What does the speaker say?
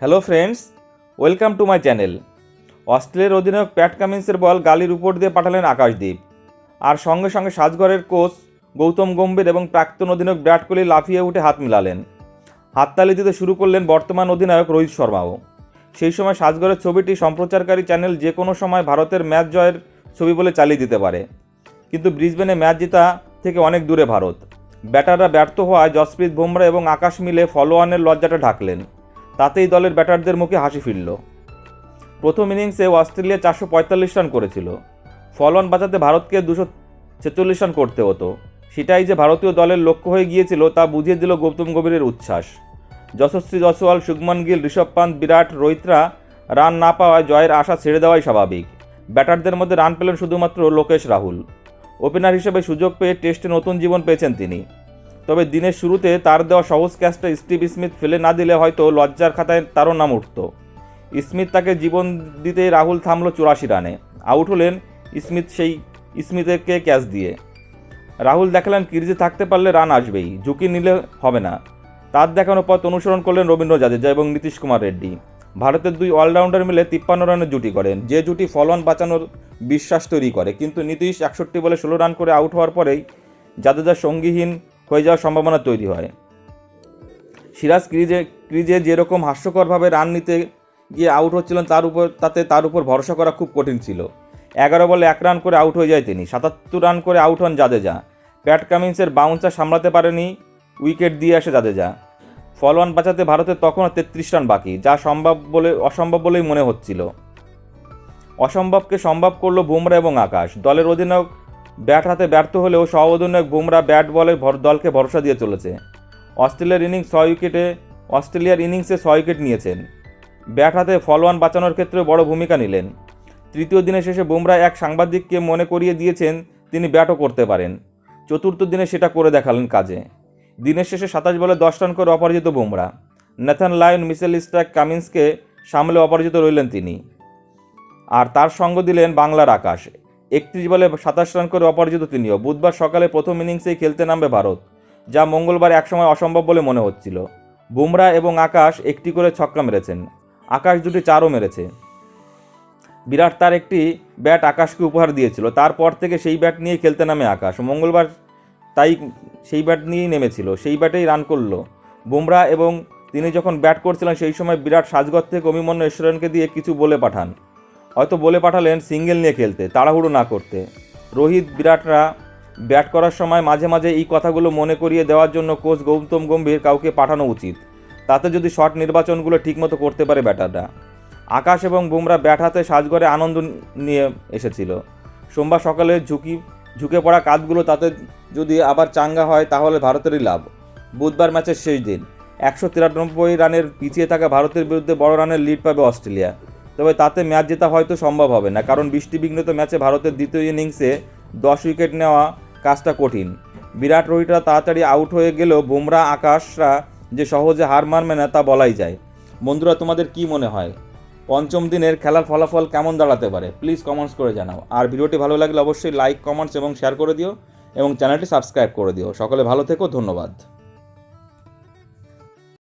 Hello friends welcome to my channel অস্ট্রেলিয়ার অধিনায়ক প্যাট কামিন্সের বল গালির উপর দিয়ে পাঠালেন আকাশদ্বীপ আর সঙ্গে সঙ্গে সাজঘরের কোচ গৌতম গম্ভীর এবং প্রাক্তন অধিনায়ক বিরাট কোহলি লাফিয়ে উঠে হাত মিলালেন। হাততালি দিতে শুরু করলেন বর্তমান অধিনায়ক রোহিত শর্মাও। সেই সময় সাজঘরের ছবিটি সম্প্রচারকারী চ্যানেল যে কোনো সময় ভারতের ম্যাচ জয়ের ছবি বলে চালিয়ে দিতে পারে। কিন্তু ব্রিসবেনে ম্যাচ জেতা থেকে অনেক দূরে ভারত। ব্যাটাররা ব্যর্থ হওয়ায় জসপ্রীত বুমরা এবং আকাশ মিলে ফলোয়ানের লজ্জাটা ঢাকলেন। তাতেই দলের ব্যাটারদের মুখে হাসি ফিরল। প্রথম ইনিংসে অস্ট্রেলিয়া চারশো পঁয়তাল্লিশ রান করেছিল। ফলন বাঁচাতে ভারতকে দুশো ছেচল্লিশ রান করতে হতো। সেটাই যে ভারতীয় দলের লক্ষ্য হয়ে গিয়েছিল তা বুঝিয়ে দিল গৌতম গভীরের উচ্ছ্বাস। যশস্বী জসওয়াল শুভমন গিল, ঋষভ পান্ত, বিরাট, রোহিতরা রান না পাওয়ায় জয়ের আশা ছেড়ে দেওয়াই স্বাভাবিক। ব্যাটারদের মধ্যে রান পেলেন শুধুমাত্র লোকেশ রাহুল। ওপেনার হিসেবে সুযোগ পেয়ে টেস্টে নতুন জীবন পেয়েছেন তিনি। তবে দিনের শুরুতে তার দেওয়া সহজ ক্যাচটা স্টিভ স্মিথ ফেলে না দিলে হয়তো লজ্জার খাতায় তারও নাম উঠত। স্মিথ তাকে জীবন দিতে রাহুল থামল চুরাশি রানে। আউট হলেন স্মিথ সেই স্মিথকে ক্যাচ দিয়ে। রাহুল দেখালেন ক্রিজে থাকতে পারলে রান আসবেই, ঝুঁকি নিলে হবে না। তার দেখানো পথ অনুসরণ করলেন রবীন্দ্র জাদেজা এবং নীতিশ কুমার রেড্ডি। ভারতের দুই অলরাউন্ডার মিলে তিপ্পান্ন রানের জুটি করেন, যে জুটি ফলন বাঁচানোর বিশ্বাস তৈরি করে। কিন্তু নীতিশ একষট্টি বলে ষোলো রান করে আউট হওয়ার পরেই জাদেজা সঙ্গীহীন হয়ে যাওয়ার সম্ভাবনা তৈরি হয়। সিরাজ ক্রিজে ক্রিজে যেরকম হাস্যকরভাবে রান নিতে গিয়ে আউট হচ্ছিলেন, তার উপর, তাতে তার উপর ভরসা করা খুব কঠিন ছিল। এগারো বলে এক রান করে আউট হয়ে যায় তিনি, সাতাত্তর রান করে আউট হন জাদেজা। প্যাট কামিন্সের বাউন্সার সামলাতে পারেনি উইকেট দিয়ে আসে জাদেজা। ফলোয়ান বাঁচাতে ভারতের তখনও তেত্রিশ রান বাকি, যা সম্ভব বলে, অসম্ভব বলেই মনে হচ্ছিল। অসম্ভবকে সম্ভব করল বুমরা এবং আকাশ। দলের অধিনায়ক ব্যাট হাতে ব্যর্থ হলেও সহ বুমরা ব্যাট বলে দলকে ভরসা দিয়ে চলেছে। অস্ট্রেলিয়ার ইনিংস ছয় উইকেটে অস্ট্রেলিয়ার ইনিংসে ছয় উইকেট নিয়েছেন। ব্যাট হাতে ফলোয়ান বাঁচানোর ক্ষেত্রে বড় ভূমিকা নিলেন। তৃতীয় দিনের শেষে বুমরা এক সাংবাদিককে মনে করিয়ে দিয়েছেন তিনি ব্যাটও করতে পারেন। চতুর্থ দিনে সেটা করে দেখালেন কাজে। দিনের শেষে সাতাশ বলে দশ রান করে অপরাজিত Bumrah. Nathan Lyon, Mitchell Starc কামিন্সকে সামলে অপরাজিত রইলেন তিনি। আর তার সঙ্গ দিলেন বাংলার আকাশ। একত্রিশ বলে সাতাশ রান করে অপরাজিত তিনিও। বুধবার সকালে প্রথম ইনিংসেই খেলতে নামবে ভারত, যা মঙ্গলবার একসময় অসম্ভব বলে মনে হচ্ছিল। বুমরা এবং আকাশ একটি করে ছক্কা মেরেছেন। আকাশ দুটি চারও মেরেছে। বিরাট তার একটি ব্যাট আকাশকে উপহার দিয়েছিল। তারপর থেকে সেই ব্যাট নিয়ে খেলতে নামে আকাশ। মঙ্গলবার তাই সেই ব্যাট নিয়েই নেমেছিল। সেই ব্যাটেই রান করল। বুমরা এবং তিনি যখন ব্যাট করছিলেন, সেই সময় বিরাট সাজগর থেকে অভিমন্যু ঈশ্বরনকে দিয়ে কিছু বলে পাঠান। হয়তো বলে পাঠালেন সিঙ্গেল নিয়ে খেলতে, তাড়াহুড়ো না করতে। রোহিত বিরাটরা ব্যাট করার সময় মাঝে মাঝে এই কথাগুলো মনে করিয়ে দেওয়ার জন্য কোচ গৌতম গম্ভীর কাউকে পাঠানো উচিত। তাতে যদি শট নির্বাচনগুলো ঠিকমতো করতে পারে ব্যাটাররা। আকাশ এবং বুমরা ব্যাট হাতে সাজগরে আনন্দ নিয়ে এসেছিল। সোমবার সকালে ঝুঁকি, ঝুঁকে পড়া কাজগুলো তাতে যদি আবার চাঙ্গা হয় তাহলে ভারতেরই লাভ। বুধবার ম্যাচের শেষ দিন, একশো তিরানব্বই রানের পিছিয়ে থাকা ভারতের বিরুদ্ধে বড় রানের লিড পাবে অস্ট্রেলিয়া। তবে তাতে ম্যাচ জেতা হয়তো সম্ভব হবে না, কারণ বৃষ্টিবিঘ্নিত ম্যাচে ভারতের দ্বিতীয় ইনিংসে দশ উইকেট নেওয়া কাজটা কঠিন। বিরাট রোহিতরা তাড়াতাড়ি আউট হয়ে গেলেও বুমরা, আকাশরা যে সহজে হার মানবে না তা বলাই যায়। বন্ধুরা, তোমাদের কি মনে হয়? পঞ্চম দিনের খেলার ফলাফল কেমন দাঁড়াতে পারে? প্লিজ কমেন্টস করে জানাও। আর ভিডিওটি ভালো লাগলে অবশ্যই লাইক কমেন্টস এবং শেয়ার করে দিও এবং চ্যানেলটি সাবস্ক্রাইব করে দিও। সকলে ভালো থেকো, ধন্যবাদ।